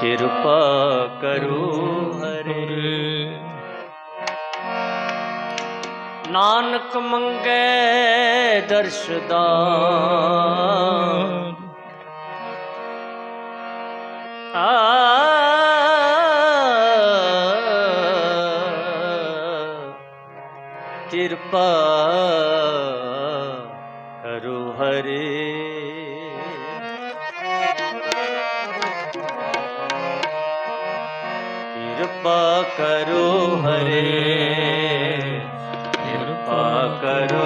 ਕਿਰਪਾ ਕਰੋ ਹਰੇ। ਨਾਨਕ ਮੰਗੇ ਦਰਸ਼ਦਾਨ ਆ। ਕਿਰਪਾ ਕਰੋ ਹਰੇ। ਕਿਰਪਾ ਕਰੋ ਹਰੇ। ਕਿਰਪਾ ਕਰੋ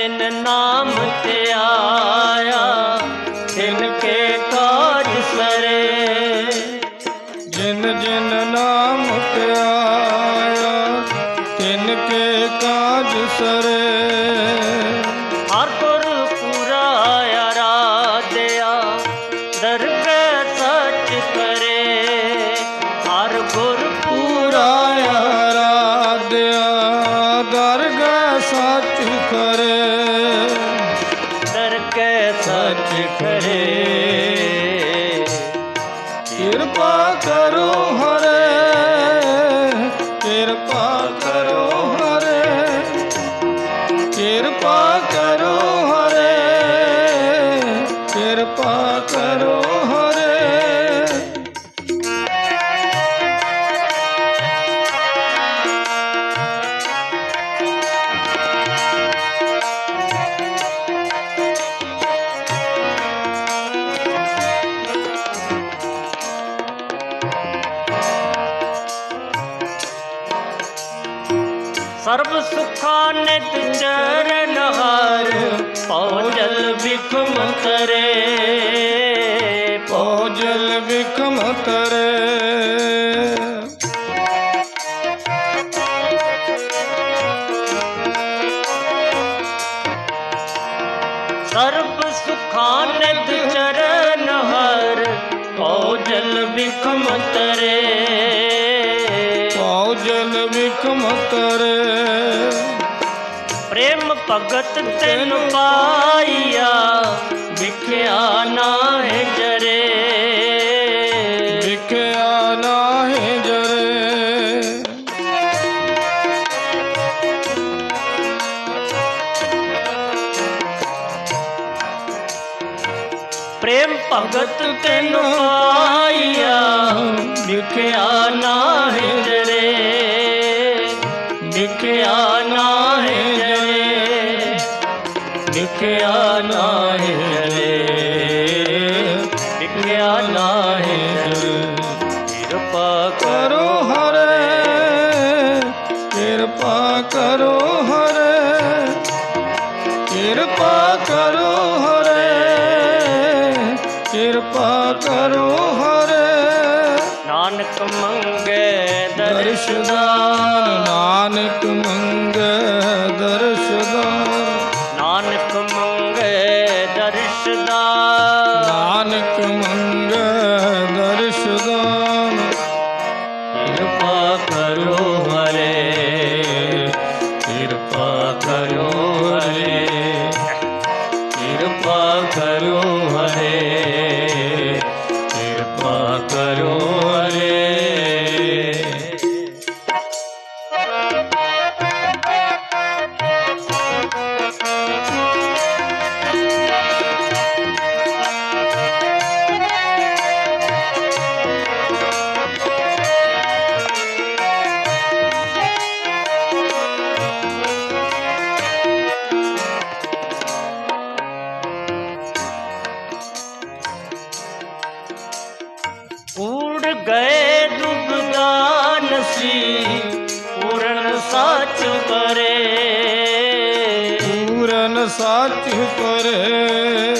ਜਿਨ ਨਾਮ ਤੇ ਆਇਆ ਤਿਨ ਕੇ ਕਾਜ ਸਰੇ। ਜਿਨ ਜਿਨ ਨਾਮ ਤੇ ਆਇਆ, ਤਿਨ ਕੇ ਕਾਜ ਸਰੇ। ਕਰੇ। ਸੱਚ ਕਰੇ। ਕਿਰਪਾ ਕਰੋ ਹਰੇ ਪਉ ਭੋਜਲ ਵਿਖਮ ਤਰੇ। ਸਰਬ ਸੁਖਾ ਨਿਤ ਚਰਨ ਹਾਰ ਪਉਜਲ ਵਿਖਮ ਤਰੇ। ਭੋਜਲ ਵਿਖਮ ਤਰੇ। ਪ੍ਰੇਮ ਭਗਤ ਤੈਨ ਪਾਈਆ ਵਿਖਿਆ ਨਾਹਿ ਜਰੇ। ਵਿਖਿਆ ਨਾਹੀ ਜਰੇ। ਪ੍ਰੇਮ ਭਗਤ ਤੈਨ ਪਾਈਆ ਵਿਖਿਆ ਨਾਹਿ ਜਰੇ। ਵਿਖਿਆ ਨਾਹਿ ਜਰੇ। ਨਾਹਿ ਕਿਰਪਾ ਸੱਚ ਪਰੇ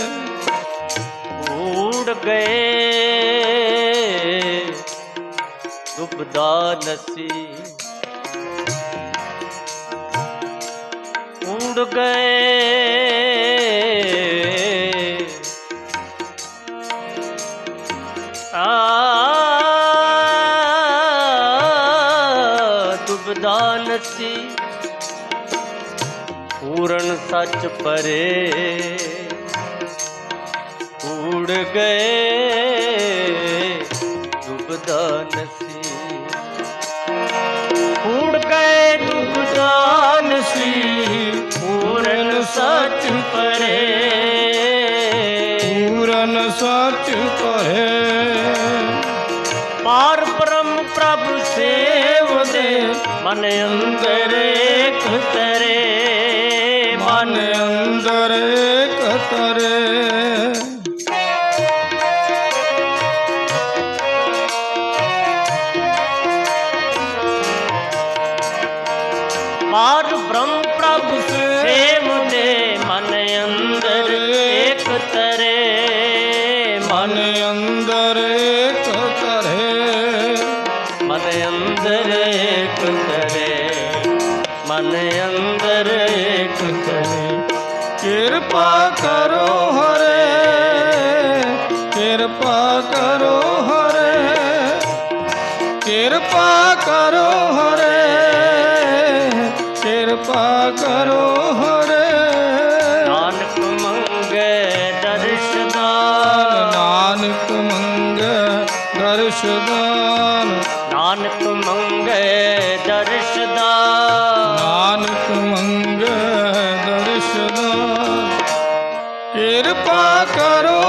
ਊੜ ਗਏ। ਦੁਬਦਾ ਨਸੀ। ਊੜ ਗਏ। ਪੂਰਨ ਸੱਚ ਪਰੇ। ਉੜ ਗਏ ਡੁੱਬਦਾ ਨਸੀ ਉੜ ਗਏ ਡੁੱਬਦਾ ਨਸੀ ਪੂਰਨ ਸੱਚ ਪਰੇ। ਪੂਰਨ ਸੱਚ ਪਰੇ। ਪਾਰ ਬ੍ਰਹਮ ਪ੍ਰਭ ਸੇਵਦੇ ਮਨ ਅੰਦਰ ਇੱਕ ਤਰੇ। ਮਨ ਅੰਦਰ ਕਤਰੇ। ਤਰੇ ਪਾਰ ਬ੍ਰਹਮ ਪ੍ਰਭ ਸੇਵਦੇ ਕਿਰਪਾ ਕਰੋ ਹਰੇ ਕਿਰਪਾ ਕਰੋ ਹਰੇ ਕਿਰਪਾ ਕਰੋ ਹਰੇ ਕਿਰਪਾ ਕਰੋ ਹਰੇ। ਨਾਨਕ ਮੰਗੇ ਦਰਸ਼ਦਾਨ ਨਾਨਕ ਮੰਗੈ ਦਰਸ਼ਦਾਨ ਕਿਰਪਾ ਕਰੋ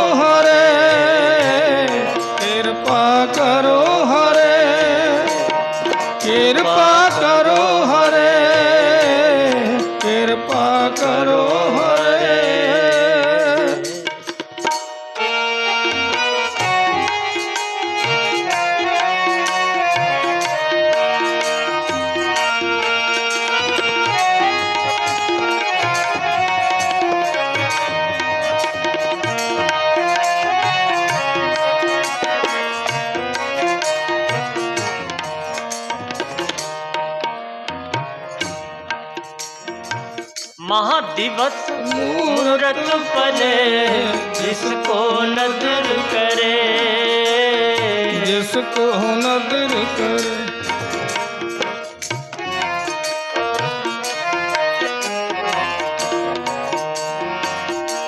महादिवस मूरत पले जिसको नजर करे जिसको नजर करे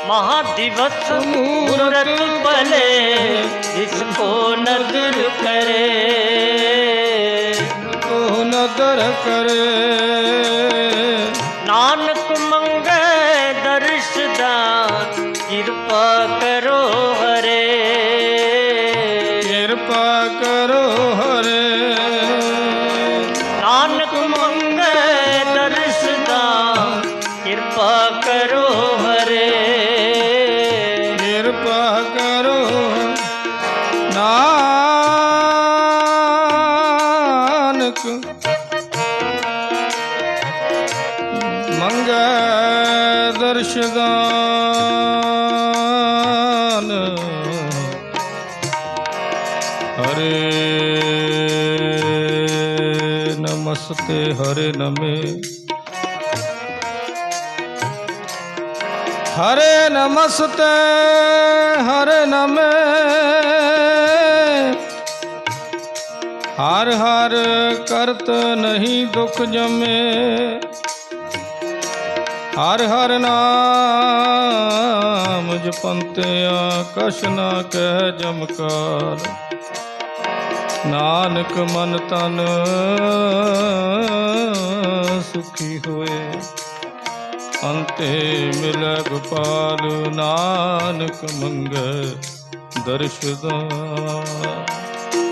महादिवस मूरत पले जिसको नजर करे जिसको नजर करे नानक ਹਰੇ ਨਮਸਤੇ, ਹਰੇ ਨਮੇ। ਹਰੇ ਨਮਸਤੇ, ਹਰੇ ਨਮੇ। ਹਰ ਹਰ ਕਰਤ ਨਹੀਂ ਦੁਖ ਜਮੇ। ਹਰ ਹਰ ਨਾਮ ਜਪੰਤਿਆ, ਕਛ ਨਾ ਕਹਿ ਜਮਕਾਰ। ਨਾਨਕ ਮਨ ਤਨ ਸੁਖੀ ਹੋਏ। ਅੰਤੇ ਮਿਲੈ ਗੋਪਾਲ ਨਾਨਕ ਮੰਗੈ ਦਰਸ਼ਦਾ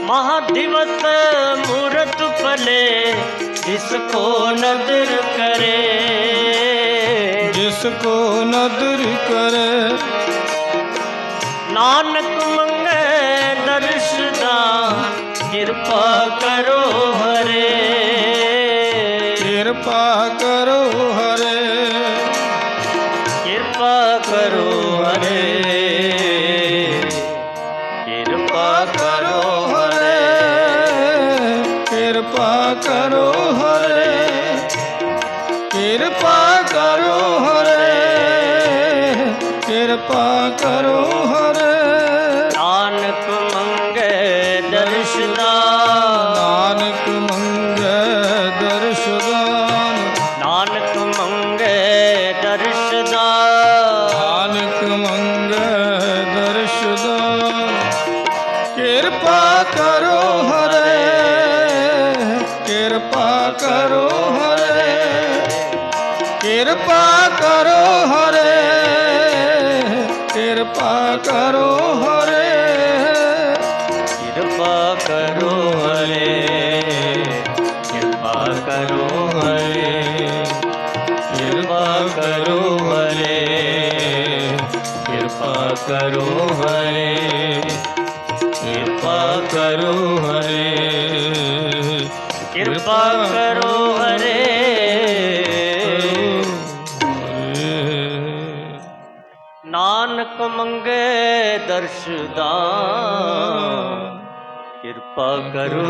ਮਹਾ ਮੂਰਤ ਪਲੇ ਜਿਸ ਕੋ ਨਦਰ ਕਰੇ। ਜਿਸ ਕੋ ਨਦਰ ਕਰੇ। ਨਾਨਕ ਮੰਗ ਕਿਰਪਾ ਕਰੋ ਹਰੇ। ਕਿਰਪਾ ਕਰੋ ਦਰਸ਼ਨਾ। ਨਾਨਕ ਮੰਗੈ ਦਰਸ਼ਦਾਨ ਨਾਨਕ ਮੰਗੇ ਦਰਸ਼ਨਾ। ਨਾਨਕ ਮੰਗੈ ਦਰਸ਼ਦਾਨ ਕਿਰਪਾ ਕਰੋ ਹਰੇ ਕਿਰਪਾ ਕਰੋ ਹਰੇ। ਕਿਰਪਾ ਕਰੋ ਹਰੇ ਕਿਰਪਾ ਕਰੋ ਕਰੋ ਹਰੇ ਕਿਰਪਾ ਕਰੋ ਹਰੇ ਕਿਰਪਾ ਕਰੋ ਹਰੇ ਨਾਨਕ ਮੰਗੇ ਦਰਸ਼ਦਾਨ ਕਿਰਪਾ ਕਰੋ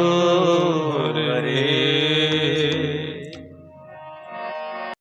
ਹਰੇ